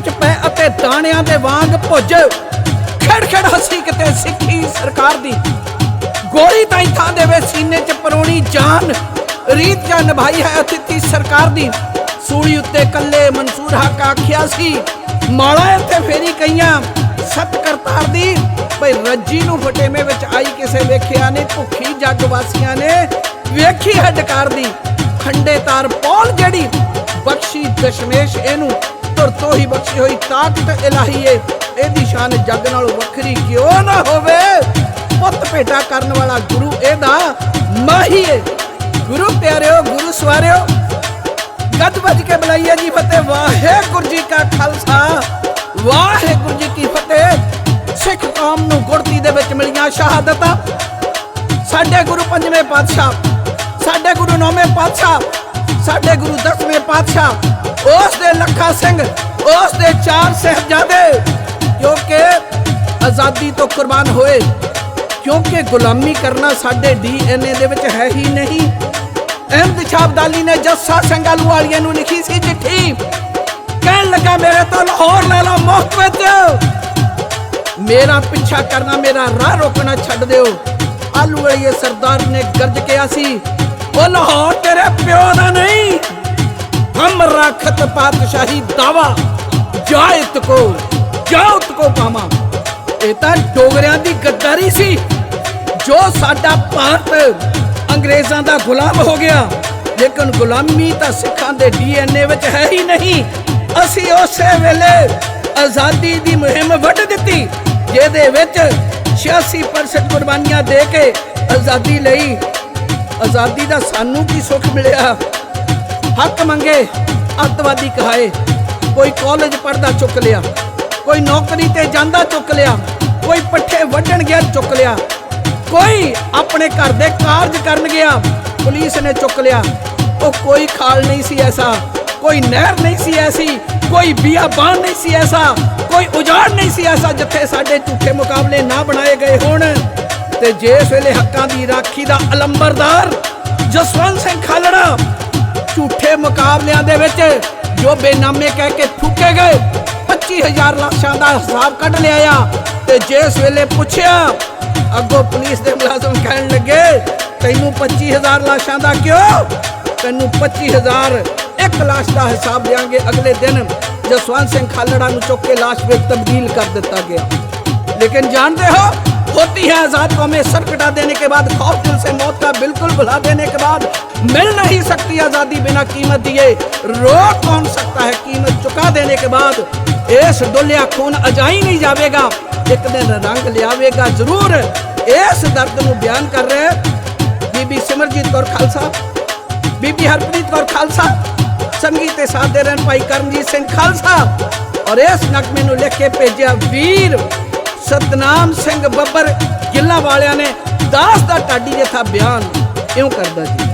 ਚ ਪੈ ਅਤੇ ਦਾਣਿਆਂ ਦੇ ਵਾਂਗ ਭੁੱਜ। ਖੜ ਖੜ ਹੱਸੀ ਕਿਤੇ ਸਿੱਖੀ ਸਰਕਾਰ ਦੀ। ਗੋਲੀ ਤਾਂ ਥਾਂ ਦੇਵੇ ਸੀਨੇ ਚ ਪਰੋਣੀ ਜਾਨ। ਰੀਤ ਜਾਂ ਨਿਭਾਈ ਹੈ ਅਤਿਥੀ ਸਰਕਾਰ ਦੀ। ਸੂਲੀ ਉੱਤੇ ਕੱਲੇ ਮਨਸੂਰ ਹੱਕ ਆਖਿਆ ਸੀ। ਮਾਲਾ ਇੱਥੇ ਫੇਰੀ ਕਈਆਂ ਸਤ ਕਰਤਾਰ ਦੀ। ਭਈ ਰੱਜੀ ਨੂੰ ਫਟੇਵੇਂ ਵਿੱਚ ਆਈ ਕਿਸੇ ਵੇਖਿਆ ਨੇ, ਭੁੱਖੀ ਜੱਗ ਵਾਸੀਆਂ ਨੇ ਵੇਖੀ ਹੈ ਡਕਾਰ ਦੀ। ਖੰਡੇ ਤਾਰ ਪੌਲ ਜਿਹੜੀ, ਬਖਸ਼ੀ ਦਸ਼ਮੇਸ਼ ਇਹਨੂੰ। ਤੁਰ ਤੋਂ ਹੀ ਬਖਸ਼ੀ ਹੋਈ ਤਾਕਤ ਇਲਾਹੀ ਇਹਦੀ ਸ਼ਾਨ ਜੱਗ ਨਾਲੋਂ ਵੱਖਰੀ ਕਿਉਂ ਨਾ ਹੋਵੇ? ਪੁੱਤ ਭੇਟਾ ਕਰਨ ਵਾਲਾ ਗੁਰੂ ਇਹਦਾ ਮਾਹੀ ਗੁਰੂ ਪਿਆਰਿਓ, ਗੁਰੂ ਸਵਾਰਿਓ ਗੱਜ ਵੱਜ ਕੇ ਬੁਲਾਈਏ ਜੀ ਫਤਿਹ। ਵਾਹਿਗੁਰੂ ਜੀ ਕਾ ਖਾਲਸਾ, ਵਾਹਿਗੁਰੂ ਜੀ ਕੀ ਫਤਿਹ। ਸਿੱਖ ਕੌਮ ਨੂੰ ਗੁਰਤੀ ਦੇ ਵਿੱਚ ਮਿਲੀਆਂ ਸ਼ਹਾਦਤਾਂ। ਸਾਡੇ ਗੁਰੂ ਪੰਜਵੇਂ ਪਾਤਸ਼ਾਹ, ਸਾਡੇ ਗੁਰੂ ਨੌਵੇਂ ਪਾਤਸ਼ਾਹ, ਸਾਡੇ ਗੁਰੂ ਦਸਵੇਂ ਪਾਤਸ਼ਾਹ ਉਸ ਦੇ ਲੱਖਾ ਸਿੰਘ ਉਸ ਦੇ ਚਾਰ ਸਹਿਬਜ਼ਾਦੇ, ਕਿਉਂਕਿ ਆਜ਼ਾਦੀ ਤੋਂ ਕੁਰਬਾਨ ਹੋਏ, ਕਿਉਂਕਿ ਗੁਲਾਮੀ ਕਰਨਾ ਸਾਡੇ ਡੀਐਨਏ ਦੇ ਵਿੱਚ ਹੈ ਹੀ ਨਹੀਂ। ਅਹਿਮਦ ਸ਼ਾਹ ਨੇ ਜੱਸਾ ਸਿੰਘ ਆਲੂਵਾਲੀਆ ਨੂੰ ਲਿਖੀ ਸੀ ਚਿੱਠੀ। ਕਹਿਣ ਲੱਗਾ, ਮੇਰੇ ਤੋਂ ਲਾਹੌਰ ਲੈ ਲਓ ਮੁਫਤ ਵਿੱਚ। ਮੇਰਾ ਪਿੱਛਾ ਕਰਨਾ, ਮੇਰਾ ਰਾਹ ਰੋਕਣਾ ਛੱਡ ਦਿਓ। ਆਲੂ ਵਾਲੀਏ ਸਰਦਾਰ ਨੇ ਗਰਜ ਕਿਹਾ ਸੀ, ਉਹ ਲਾਹੌਰ ਤੇਰੇ ਪਿਓ ਦਾ ਨਹੀਂ। ਹਮ ਰਾਖਤ ਪਾਤਸ਼ਾਹੀ ਦਾਵਾ। ਜਾਇਤ ਕੋ ਜਾਉਤ ਕੋ ਪਾਵਾਂ ਇਹ ਤਾਂ ਡੋਗਰਿਆਂ ਦੀ ਗੱਦਾਰੀ ਸੀ, ਜੋ ਸਾਡਾ ਭਾਰਤ ਅੰਗਰੇਜ਼ਾਂ ਦਾ ਗੁਲਾਮ ਹੋ ਗਿਆ। ਲੇਕਿਨ ਗੁਲਾਮੀ ਤਾਂ ਸਿੱਖਾਂ ਦੇ ਡੀਐਨਏ ਵਿੱਚ ਹੈ ਹੀ ਨਹੀਂ। ਅਸੀਂ ਉਸੇ ਵੇਲੇ ਆਜ਼ਾਦੀ ਦੀ ਮੁਹਿੰਮ ਵੱਢ ਦਿੱਤੀ, ਜਿਹਦੇ ਵਿੱਚ 86% ਕੁਰਬਾਨੀਆਂ ਦੇ ਕੇ ਆਜ਼ਾਦੀ ਲਈ, ਆਜ਼ਾਦੀ ਦਾ ਸਾਨੂੰ ਕੀ ਸੁੱਖ ਮਿਲਿਆ? ਹੱਕ ਮੰਗੇ, ਅੱਤਵਾਦੀ ਕਹਾਏ, ਕੋਈ ਕਾਲਜ ਪੜਦਾ ਚੁੱਕ ਲਿਆ, ਕੋਈ ਨੌਕਰੀ ਤੇ ਜਾਂਦਾ ਚੁੱਕ ਲਿਆ, ਕੋਈ ਪੱਠੇ ਵੱਢਣ ਗਿਆ ਚੁੱਕ ਲਿਆ, ਕੋਈ ਆਪਣੇ ਘਰ ਦੇ ਕਾਰਜ ਕਰਨ ਗਿਆ, ਪੁਲਿਸ ਨੇ ਚੁੱਕ ਲਿਆ। ਉਹ ਕੋਈ ਖਾਲ ਨਹੀਂ ਸੀ ਐਸਾ, ਕੋਈ ਨਹਿਰ ਨਹੀਂ ਸੀ ਐਸੀ, ਕੋਈ ਬਿਆਬਾਨ ਨਹੀਂ ਸੀ ਐਸਾ, ਕੋਈ ਉਜਾੜ ਨਹੀਂ ਸੀ ਐਸਾ ਜਿੱਥੇ ਸਾਡੇ ਝੂਠੇ ਮੁਕਾਬਲੇ ਨਾ ਬਣਾਏ ਗਏ ਹੋਣ। ਤੇ ਜਿਸ ਵੇਲੇ ਹੱਕਾਂ ਦੀ ਰਾਖੀ ਦਾ ਅਲੰਬਰਦਾਰ ਜਸਵੰਤ ਸਿੰਘ ਖਾਲੜਾ ਝੂਠੇ ਮੁਕਾਬਲਿਆਂ ਦੇ ਵਿੱਚ ਜੋ ਬੇਨਾਮੇ ਕਹਿ ਕੇ ਫੁੱਕੇ ਗਏ 25000 ਲਾਸ਼ਾਂ ਦਾ ਹਿਸਾਬ ਕੱਢ ਲਿਆ ਤੇ ਇਸ ਵੇਲੇ ਪੁੱਛਿਆ ਅੱਗੋਂ ਪੁਲਿਸ ਦੇ ਮੁਲਾਜ਼ਮ ਕਹਿਣ ਲੱਗੇ, ਤੈਨੂੰ 25000 ਲਾਸ਼ਾਂ ਦਾ ਕਿਉਂ? ਤੈਨੂੰ 25000 ਇੱਕ ਲਾਸ਼ ਦਾ ਹਿਸਾਬ ਦੇਾਂਗੇ ਅਗਲੇ ਦਿਨ। ਜਸਵੰਤ ਸਿੰਘ ਖਾਲੜਾ ਨੂੰ ਚੁੱਕ ਕੇ ਲਾਸ਼ ਵਿੱਚ ਤਬਦੀਲ ਕਰ ਦਿੱਤਾ ਗਿਆ। ਲੇਕਿਨ ਜਾਣਦੇ ਹੋ होती है आजाद कौमें सर कटा देने के बाद खौफ दिल से मौत का बिल्कुल भुला देने के बाद मिल नहीं सकती आजादी बिना कीमत दिए रोक कौन सकता है कीमत चुका देने के बाद इस डुलिया खून अजाई नहीं जावेगा एक दिन रंग लियावेगा जरूर इस दर्द ਨੂੰ ਬਿਆਨ ਕਰ ਰਹੇ ਬੀਬੀ ਸਿਮਰਜੀਤ ਕੌਰ ਖਾਲਸਾ ਬੀਬੀ ਹਰਪ੍ਰੀਤ ਕੌਰ ਖਾਲਸਾ ਸੰਗੀਤ ਤੇ ਸਾਥ ਦੇ ਰਹੇ ਭਾਈ ਕਰਮਜੀਤ ਸਿੰਘ ਖਾਲਸਾ ਔਰ ਇਸ ਨਗਮੇ ਨੂੰ ਲਿਖ ਕੇ ਭੇਜਿਆ ਵੀਰ ਸਤਨਾਮ ਸਿੰਘ ਬੱਬਰ ਗਿੱਲਾ ਵਾਲਿਆਂ ਨੇ ਦਾਸ ਦਾ ਢਾਡੀ ਜਥਾ ਬਿਆਨ ਇਉਂ ਕਰਦਾ ਜੀ?